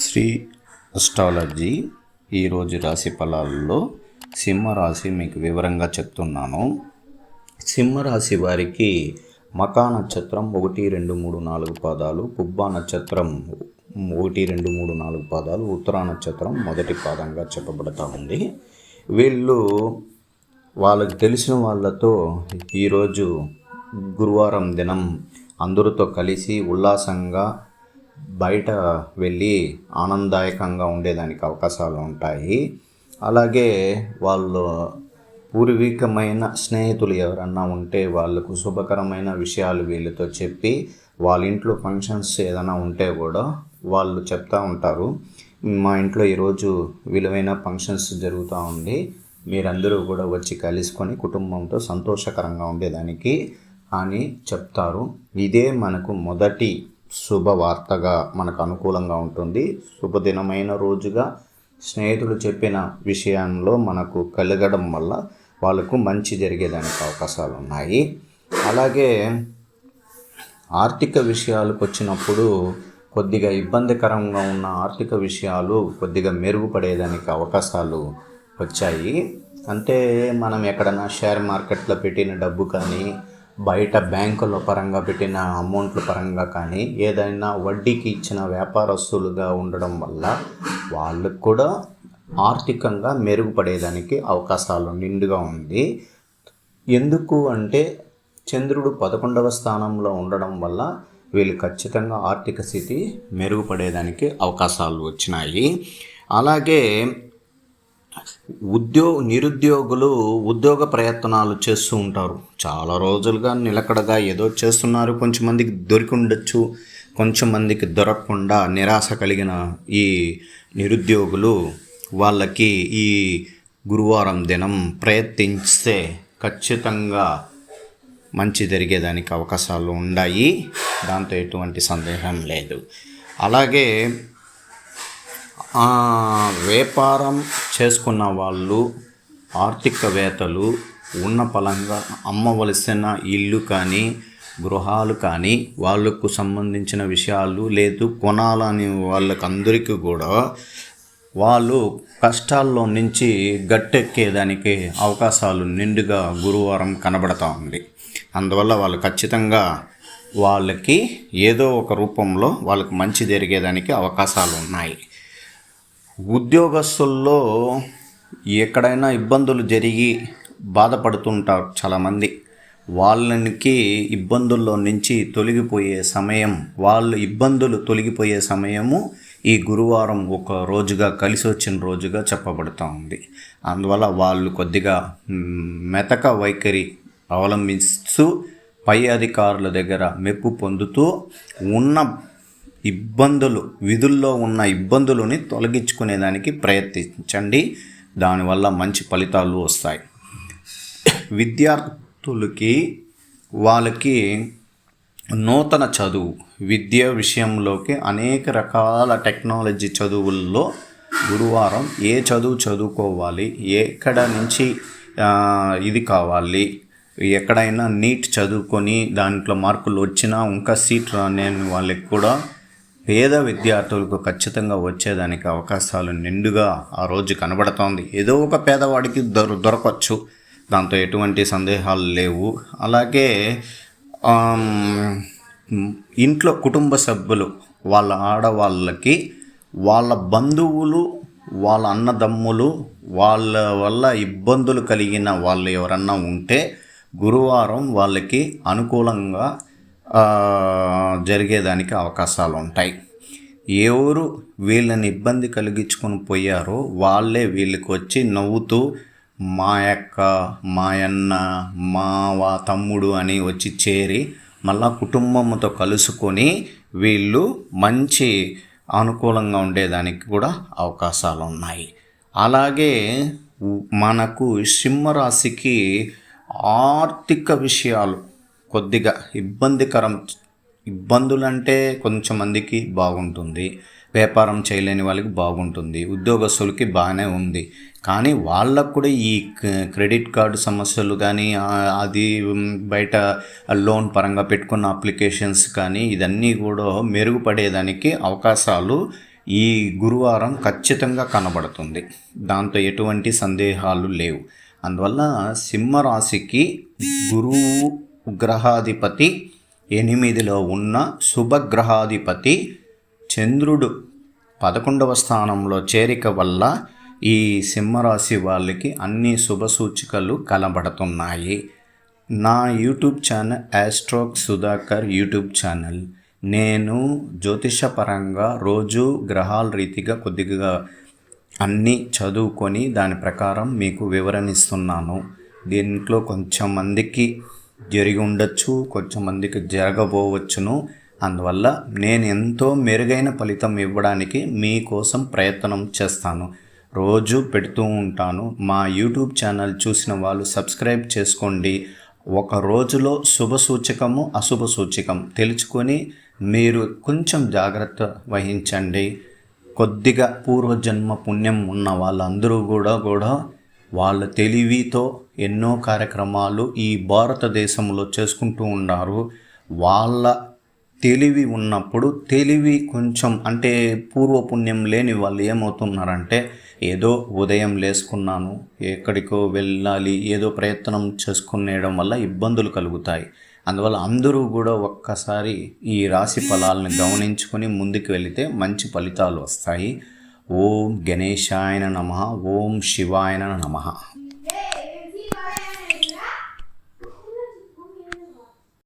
Shri astrology ఈరోజు రాశి ఫలాల్లో సింహరాశి మీకు వివరంగా చెప్తున్నాను. సింహరాశి వారికి మకా నక్షత్రం ఒకటి రెండు మూడు నాలుగు పాదాలు పుబ్బా నక్షత్రం ఒకటి రెండు మూడు నాలుగు పాదాలు ఉత్తరా నక్షత్రం మొదటి పాదంగా చెప్పబడతా ఉంది. వీళ్ళు వాళ్ళకి తెలిసిన వాళ్ళతో ఈరోజు గురువారం దినం అందరితో కలిసి ఉల్లాసంగా బయట వెళ్ళి ఆనందదాయకంగా ఉండేదానికి అవకాశాలు ఉంటాయి. అలాగే వాళ్ళు పూర్వీకమైన స్నేహితులు ఎవరన్నా ఉంటే వాళ్ళకు శుభకరమైన విషయాలు వీళ్ళతో చెప్పి వాళ్ళ ఇంట్లో ఫంక్షన్స్ ఏదైనా ఉంటే కూడా వాళ్ళు చెప్తూ ఉంటారు. మా ఇంట్లో ఈరోజు విలువైన ఫంక్షన్స్ జరుగుతూ ఉంది. మీరందరూ కూడా వచ్చి కలుసుకొని కుటుంబంతో సంతోషకరంగా ఉండేదానికి అని చెప్తారు. ఇదే మనకు మొదటి శుభవార్తగా మనకు అనుకూలంగా ఉంటుంది. శుభదినమైన రోజుగా స్నేహితులు చెప్పిన విషయంలో మనకు కలగడం వల్ల వాళ్ళకు మంచి జరిగేదానికి అవకాశాలు ఉన్నాయి అలాగే ఆర్థిక విషయాలకు వచ్చినప్పుడు కొద్దిగా ఇబ్బందికరంగా ఉన్న ఆర్థిక విషయాలు కొద్దిగా మెరుగుపడేదానికి అవకాశాలు వచ్చాయి. అంటే మనం ఎక్కడన్నా షేర్ మార్కెట్లో పెట్టిన డబ్బు కానీ బయట బ్యాంకుల పరంగా పెట్టిన అమౌంట్ల పరంగా కానీ ఏదైనా వడ్డీకి ఇచ్చిన వ్యాపారస్తులుగా ఉండడం వల్ల వాళ్ళకు కూడా ఆర్థికంగా మెరుగుపడేదానికి అవకాశాలు నిండుగా ఉంది. ఎందుకు అంటే చంద్రుడు పదకొండవ స్థానంలో ఉండడం వల్ల వీళ్ళు ఖచ్చితంగా ఆర్థిక స్థితి మెరుగుపడేదానికి అవకాశాలు వచ్చినాయి. అలాగే ఉద్యో నిరుద్యోగులు ఉద్యోగ ప్రయత్నాలు చేస్తూ ఉంటారు. చాలా రోజులుగా నిలకడగా ఏదో చేస్తున్నారు. కొంచెం మందికి దొరికి ఉండొచ్చు కొంచెం మందికి దొరకకుండా నిరాశ కలిగిన ఈ నిరుద్యోగులు వాళ్ళకి ఈ గురువారం దినం ప్రయత్నిస్తే ఖచ్చితంగా మంచి జరిగేదానికి అవకాశాలు ఉన్నాయి దాంతో ఎటువంటి సందేహం లేదు. అలాగే వ్యాపారం చేసుకున్న వాళ్ళు ఆర్థికవేత్తలు ఉన్న పలంగా అమ్మవలసిన ఇల్లు కానీ గృహాలు కానీ వాళ్ళకు సంబంధించిన విషయాలు లేదు. కొనాలని వాళ్ళకందరికీ కూడా వాళ్ళు కష్టాల్లో నుంచి గట్టెక్కేదానికి అవకాశాలు నిండుగా గురువారం కనబడతా ఉంది. అందువల్ల వాళ్ళు ఖచ్చితంగా వాళ్ళకి ఏదో ఒక రూపంలో వాళ్ళకి మంచి జరిగేదానికి అవకాశాలు ఉన్నాయి. ఉద్యోగస్తుల్లో ఎక్కడైనా ఇబ్బందులు జరిగి బాధపడుతుంటారు చాలామంది. వాళ్ళకి ఇబ్బందుల్లో నుంచి తొలగిపోయే సమయం వాళ్ళు ఇబ్బందులు తొలగిపోయే సమయము ఈ గురువారం ఒక రోజుగా కలిసి వచ్చిన రోజుగా చెప్పబడుతూ ఉంది. అందువల్ల వాళ్ళు కొద్దిగా మెతక వైఖరి అవలంబిస్తూ పై అధికారుల దగ్గర మెప్పు పొందుతూ ఉన్న ఇబ్బందులు విధుల్లో ఉన్న ఇబ్బందులని తొలగించుకునేదానికి ప్రయత్నించండి. దానివల్ల మంచి ఫలితాలు వస్తాయి. విద్యార్థులకి వాళ్ళకి నూతన చదువు విద్య విషయంలోకి అనేక రకాల టెక్నాలజీ చదువుల్లో గురువారం ఏ చదువు చదువుకోవాలి ఎక్కడ నుంచి ఇది కావాలి ఎక్కడైనా నీట్ చదువుకొని దాంట్లో మార్కులు వచ్చినా ఇంకా సీట్ రాని వాళ్ళకి కూడా పేద విద్యార్థులకు ఖచ్చితంగా వచ్చేదానికి అవకాశాలు నిండుగా ఆ రోజు కనబడుతోంది. ఏదో ఒక పేదవాడికి దొర దొరకవచ్చు దాంతో ఎటువంటి సందేహాలు లేవు. అలాగే ఇంట్లో కుటుంబ సభ్యులు వాళ్ళ ఆడవాళ్ళకి వాళ్ళ బంధువులు వాళ్ళ అన్నదమ్ములు వాళ్ళ వల్ల ఇబ్బందులు కలిగిన వాళ్ళు ఎవరన్నా ఉంటే గురువారం వాళ్ళకి అనుకూలంగా జరిగేదానికి అవకాశాలు ఉంటాయి ఎవరు వీళ్ళని ఇబ్బంది కలిగించుకొని పోయారో వాళ్ళే వీళ్ళకి వచ్చి నవ్వుతూ మా యొక్క మా అన్న మావా తమ్ముడు అని వచ్చి చేరి మళ్ళా కుటుంబంతో కలుసుకొని వీళ్ళు మంచి అనుకూలంగా ఉండేదానికి కూడా అవకాశాలు ఉన్నాయి అలాగే మనకు సింహరాశికి ఆర్థిక విషయాలు కొద్దిగా ఇబ్బందికరం ఇబ్బందులంటే కొంచెం మందికి బాగుంటుంది. వ్యాపారం చేయలేని వాళ్ళకి బాగుంటుంది. ఉద్యోగస్తులకి బాగానే ఉంది. కానీ వాళ్ళకు కూడా ఈ క్రెడిట్ కార్డు సమస్యలు కానీ అది బయట లోన్ పరంగా పెట్టుకున్న అప్లికేషన్స్ కానీ ఇదన్నీ కూడా మెరుగుపడేదానికి అవకాశాలు ఈ గురువారం ఖచ్చితంగా కనబడుతుంది. దాంతో ఎటువంటి సందేహాలు లేవు. అందువల్ల సింహరాశికి గురువు గ్రహాధిపతి ఎనిమిదిలో ఉన్న శుభగ్రహాధిపతి చంద్రుడు పదకొండవ స్థానంలో చేరిక వల్ల ఈ సింహరాశి వాళ్ళకి అన్ని శుభ సూచికలు కనబడుతున్నాయి. నా యూట్యూబ్ ఛానల్ యాస్ట్రోక్ సుధాకర్ యూట్యూబ్ ఛానల్. నేను జ్యోతిషపరంగా రోజు గ్రహాల రీతిగా కొద్దిగా అన్నీ చదువుకొని దాని ప్రకారం మీకు వివరణ ఇస్తున్నాను. దీంట్లో కొంచెం మందికి జరిగి ఉండొచ్చు కొంచెం మందికి జరగబోవచ్చును. అందువల్ల నేను ఎంతో మెరుగైన ఫలితం ఇవ్వడానికి మీకోసం ప్రయత్నం చేస్తాను. రోజు పెడుతూ ఉంటాను. మా యూట్యూబ్ ఛానల్ చూసిన వాళ్ళు సబ్స్క్రైబ్ చేసుకోండి. ఒక రోజులో శుభ సూచకము అశుభ సూచకం తెలుసుకొని మీరు కొంచెం జాగ్రత్త వహించండి. కొద్దిగా పూర్వజన్మ పుణ్యం ఉన్న వాళ్ళందరూ కూడా కూడా వాళ్ళ తెలివితో ఎన్నో కార్యక్రమాలు ఈ భారతదేశంలో చేసుకుంటూ ఉన్నారు. వాళ్ళ తెలివి ఉన్నప్పుడు తెలివి కొంచెం అంటే పూర్వపుణ్యం లేని వాళ్ళు ఏమవుతున్నారంటే ఏదో ఉదయం లేసుకున్నాను ఎక్కడికో వెళ్ళాలి ఏదో ప్రయత్నం చేసుకునేయడం వల్ల ఇబ్బందులు కలుగుతాయి. అందువల్ల అందరూ కూడా ఒక్కసారి ఈ రాశి ఫలాలను గమనించుకొని ముందుకు వెళితే మంచి ఫలితాలు వస్తాయి. ஓம் கணேஷாயன நம ஓம் சிவாயன நம